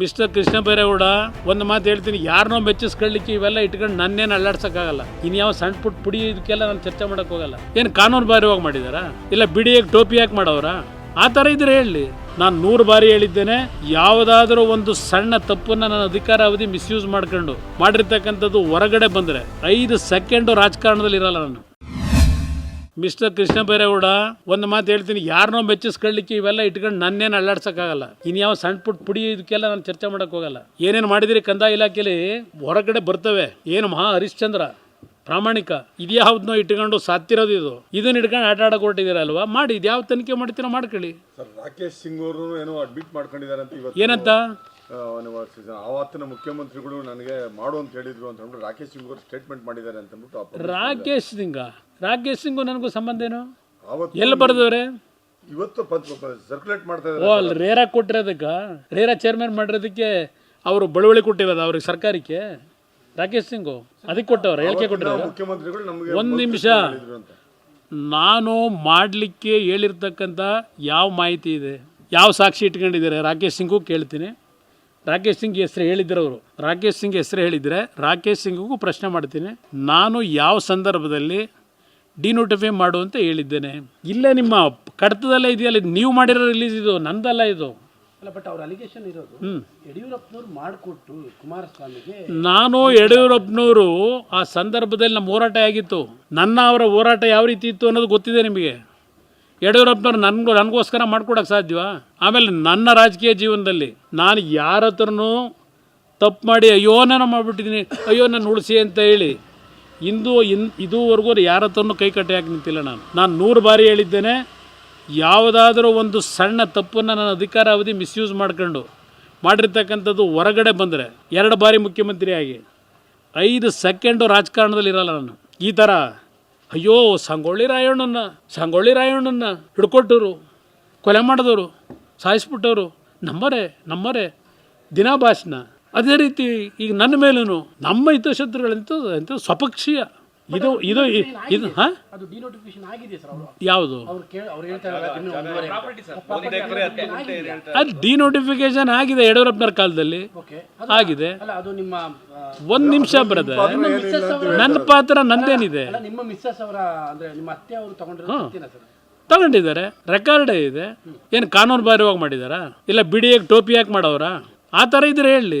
Mister Krishna Byregowda ಒಂದು ಮಾತು ಹೇಳ್ತೀನಿ. ಯಾರನ್ನೋ ಮೆಚ್ಚಿಸ್ಕೊಳ್ಳಿಕ್ಕೆ ಇವೆಲ್ಲ ಇಟ್ಕೊಂಡು ನನ್ನೇನು ಅಲ್ಲಾಡ್ಸಕ್ಕಾಗಲ್ಲ. ಇನ್ಯಾವ ಸಣ್ಣ ಪುಟ್ಟ ಪುಡಿ ಇದಕ್ಕೆಲ್ಲ ನಾನು ಚರ್ಚೆ ಮಾಡೋಕ್ಕೆ ಹೋಗಲ್ಲ. ಏನು ಕಾನೂನು ಬಾರಿವಾಗಿ ಮಾಡಿದಾರಾ? ಇಲ್ಲ ಬಿಡಿಯಾಗಿ ಟೋಪಿ ಯಾಕೆ ಮಾಡೋರಾ ಆ ಥರ ಇದ್ರೆ ಹೇಳಿ ನಾನು ನೂರು ಬಾರಿ ಹೇಳಿದ್ದೇನೆ, ಯಾವುದಾದ್ರೂ ಒಂದು ಸಣ್ಣ ತಪ್ಪನ್ನು ನನ್ನ ಅಧಿಕಾರ ಅವಧಿ ಮಿಸ್ಯೂಸ್ ಮಾಡ್ಕೊಂಡು ಮಾಡಿರ್ತಕ್ಕಂಥದ್ದು ಹೊರಗಡೆ ಬಂದರೆ ಐದು ಸೆಕೆಂಡು ರಾಜಕಾರಣದಲ್ಲಿ ಇರಲ್ಲ ನಾನು. ಮಿಸ್ಟರ್ ಕೃಷ್ಣ ಬೈರೇಗೌಡ ಒಂದು ಮಾತು ಹೇಳ್ತೀನಿ. ಯಾರನ್ನೋ ಮೆಚ್ಚಿಸ್ಕೊಳ್ಳಿಕ್ಕೆ ಇವೆಲ್ಲ ಇಟ್ಕೊಂಡು ನನ್ನೇನು ಅಲ್ಲಾಡ್ಸಕ್ಕಾಗಲ್ಲ. ಇನ್ಯಾವ ಸಣ್ಣ ಪುಟ್ಟ ಪುಡಿ ಇದಕ್ಕೆಲ್ಲ ನಾನು ಚರ್ಚೆ ಮಾಡಕ್ ಹೋಗಲ್ಲ. ಏನೇನು ಮಾಡಿದಿರಿ ಕಂದಾಯ ಇಲಾಖೆಯಲ್ಲಿ ಹೊರಗಡೆ ಬರ್ತವೆ. ಏನು ಮಹಾ ಹರಿಶ್ಚಂದ್ರ? ಪ್ರಾಮಾಣಿಕ. ಇದ್ಯಾವ್ದನ್ನೋ ಇಟ್ಕೊಂಡು ಸಾತ್ತಿರೋದು ಇದು. ಇದನ್ನ ಇಟ್ಕೊಂಡು ಆಟ ಆಡಕ್ಕೆ ಹೊರಟಿದ್ದೀರಲ್ವಾ? ಮಾಡಿ ಇದ್ಯಾವ ತನಿಖೆ ಮಾಡ್ತೀರಾ ಮಾಡ್ಕೊಳ್ಳಿ. ರಾಕೇಶ್ ಸಿಂಗ್ ಅವರು ಏನೋ ಅಡ್ಮಿಟ್ ಮಾಡ್ಕೊಂಡಿದ್ದಾರೆ ಅಂತ ಏನಂತ? ಆವತ್ತಿನ ಮುಖ್ಯಮಂತ್ರಿಗಳು ನನಗೆ ಮಾಡು ಅಂತ ಹೇಳಿದ್ರು ಅಂತ ಅಂದ್ಬಿಟ್ಟು ರಾಕೇಶ್ ಸಿಂಗ್ ಅವರು ಸ್ಟೇಟ್ಮೆಂಟ್ ಮಾಡಿದ್ದಾರೆ ಅಂತ ಅಂದ್ಬಿಟ್ಟು ರಾಕೇಶ್ ಸಿಂಗ ರಾಕೇಶ್ ಸಿಂಗು ನನಗೂ ಸಂಬಂಧ ಏನು? ಎಲ್ಲಿ ಬರೆದವ್ರೆ? ಇವತ್ತು ಸರ್ಕ್ಯುಲೇಟ್ ಮಾಡ್ತಾ ಓ ಇದ್ದಾರೆ ಅಲ್ಲಿ ರೇರಾ ಕೊಟ್ಟಿರೋದಕ್ಕ? ರೇರಾ ಚೇರ್ಮನ್ ಮಾಡಿರೋದಕ್ಕೆ ಅವರು ಬಳುವಳಿ ಕೊಟ್ಟಿರೋದು ಅವ್ರಿಗೆ ಸರ್ಕಾರಕ್ಕೆ? ರಾಕೇಶ್ ಸಿಂಗು ಅದಕ್ಕೆ ಕೊಟ್ಟವ್ರು ಹೇಳಿಕೆ ಕೊಟ್ಟಿರೋದು? ಮುಖ್ಯಮಂತ್ರಿಗಳು ನಮಗೆ ಒಂದು ನಿಮಿಷ. ನಾನು ಮಾಡಲಿಕ್ಕೆ ಹೇಳಿರ್ತಕ್ಕಂಥ ಯಾವ ಮಾಹಿತಿ ಇದೆ? ಯಾವ ಸಾಕ್ಷಿ ಇಟ್ಕೊಂಡಿದ್ದಾರೆ? ರಾಕೇಶ್ ಸಿಂಗು ಕೇಳ್ತೀನಿ. ರಾಕೇಶ್ ಸಿಂಗ್ ಹೆಸರು ಹೇಳಿದ್ರು ಅವರು. ರಾಕೇಶ್ ಸಿಂಗ್ ಹೆಸರು ಹೇಳಿದರೆ ರಾಕೇಶ್ ಸಿಂಗಿಗೂ ಪ್ರಶ್ನೆ ಮಾಡ್ತೀನಿ. ನಾನು ಯಾವ ಸಂದರ್ಭದಲ್ಲಿ ಡಿನೋಟಿಫೈ ಮಾಡು ಅಂತ ಹೇಳಿದ್ದೇನೆ. ಇಲ್ಲೇ ನಿಮ್ಮ ಕಡತದಲ್ಲೇ ಇದೆಯಲ್ಲ ಇದು ನೀವು ಮಾಡಿರೋ ರಿಲೀಸ್ ಇದು ನಂದಲ್ಲ ಇದು. ಅಲ್ಲ ಬಟ್ ಅವ್ರ ಅಲಿಗೇಷನ್ ಇರೋದು. ಯಡಿಯೂರಪ್ಪನವ್ರು ಮಾಡಿಕೊಟ್ಟು ಕುಮಾರಸ್ವಾಮಿಗೆ ನಾನು ಯಡಿಯೂರಪ್ಪನವರು ಆ ಸಂದರ್ಭದಲ್ಲಿ ನಮ್ಮ ಹೋರಾಟ ಆಗಿತ್ತು ನನ್ನ ಅವರ ಹೋರಾಟ ಯಾವ ರೀತಿ ಇತ್ತು ಅನ್ನೋದು ಗೊತ್ತಿದೆ ನಿಮಗೆ? ಯಡಿಯೂರಪ್ಪನವ್ರು ನನಗೂ ನನಗೋಸ್ಕರ ಮಾಡ್ಕೊಡಕ್ಕೆ ಸಾಧ್ಯವಾ? ಆಮೇಲೆ ನನ್ನ ರಾಜಕೀಯ ಜೀವನದಲ್ಲಿ ನಾನು ಯಾರ ಹತ್ರನೂ ತಪ್ಪು ಮಾಡಿ ಅಯ್ಯೋ ನಾನು ಮಾಡಿಬಿಟ್ಟಿದ್ದೀನಿ, ಅಯ್ಯೋ ನಾನು ಉಳಿಸಿ ಅಂತ ಹೇಳಿ ಇಂದು ಇನ್ ಇದುವರೆಗೂ ಯಾರ ಹತ್ರನೂ ಕೈ ಕಟ್ಟಿ ನಿಂತಿಲ್ಲ ನಾನು. ನಾನು ನೂರು ಬಾರಿ ಹೇಳಿದ್ದೇನೆ, ಯಾವುದಾದ್ರೂ ಒಂದು ಸಣ್ಣ ತಪ್ಪನ್ನು ನನ್ನ ಅಧಿಕಾರ ಅವಧಿ ಮಿಸ್ಯೂಸ್ ಮಾಡ್ಕೊಂಡು ಮಾಡಿರ್ತಕ್ಕಂಥದ್ದು ಹೊರಗಡೆ ಬಂದರೆ, ಎರಡು ಬಾರಿ ಮುಖ್ಯಮಂತ್ರಿಯಾಗಿ, ಐದು ಸೆಕೆಂಡು ರಾಜಕಾರಣದಲ್ಲಿ ಇರಲ್ಲ ನಾನು. ಈ ಥರ ಅಯ್ಯೋ, ಸಂಗೊಳ್ಳಿ ರಾಯಣ್ಣನ ಸಂಗೊಳ್ಳಿ ರಾಯಣ್ಣನ ಹಿಡ್ಕೊಟ್ಟರು ಕೊಲೆ ಮಾಡಿದವರು, ಸಾಯಿಸ್ಬಿಟ್ಟವರು. ನಮ್ಮರೇ ನಮ್ಮರೇ. ದಿನಾ ಭಾಷಣ ಅದೇ ರೀತಿ ಈಗ ನನ್ನ ಮೇಲೂ ನಮ್ಮ ಹಿತಶತ್ರುಗಳಂತೂ ಅಂತ ಸ್ವಪಕ್ಷೀಯ. ಇದು ಇದು ಇದು ಹಾಂ? ಅದು ಡಿನೋಟಿಫಿಕೇಶನ್ ಆಗಿದೆ ಸರ್ ಅವರು. ಯಾವುದು? ಅವ್ರು ಕೇಳಿ ಅವ್ರು ಹೇಳ್ತಾ ಇದ್ದಾರೆ ಇನ್ನೂ ಒಂದೂವರೆ ಅದು ಡಿನೋಟಿಫಿಕೇಶನ್ ಆಗಿದೆ ಯಡಿಯೂರಪ್ಪನವ್ರ ಕಾಲದಲ್ಲಿ. ಓಕೆ ಆಗಿದೆ. ಅಲ್ಲ ಅದು ನಿಮ್ಮ ಆ, ಒಂದು ನಿಮಿಷ ಬ್ರದರ್ ಮಿಸ್ಸಸ್ ಅವರ ನನ್ನ ಪಾತ್ರ ನಂದೇನಿದೆ? ಅಲ್ಲ ನಿಮ್ಮ ಮಿಸ್ಸಸ್ ಅವರ ಅಂದ್ರೆ ನಿಮ್ಮ ಅತ್ತೆ ಅವರು ತಗೊಂಡಿರೋ ಸತ್ಯನಾ ಸರ್? ತಗೊಂಡಿದ್ದಾರೆ. ರೆಕಾರ್ಡೇ ಇದೆ. ಏನು ಕಾನೂನು ಬಾಹಿರವಾಗಿ ಮಾಡಿದಾರಾ? ಇಲ್ಲ ಬಿಡಿಯಾಗಿ ಟೋಪಿ ಯಾಕೆ ಮಾಡೋರಾ? ಆ ಥರ ಇದ್ರೆ ಹೇಳಿ.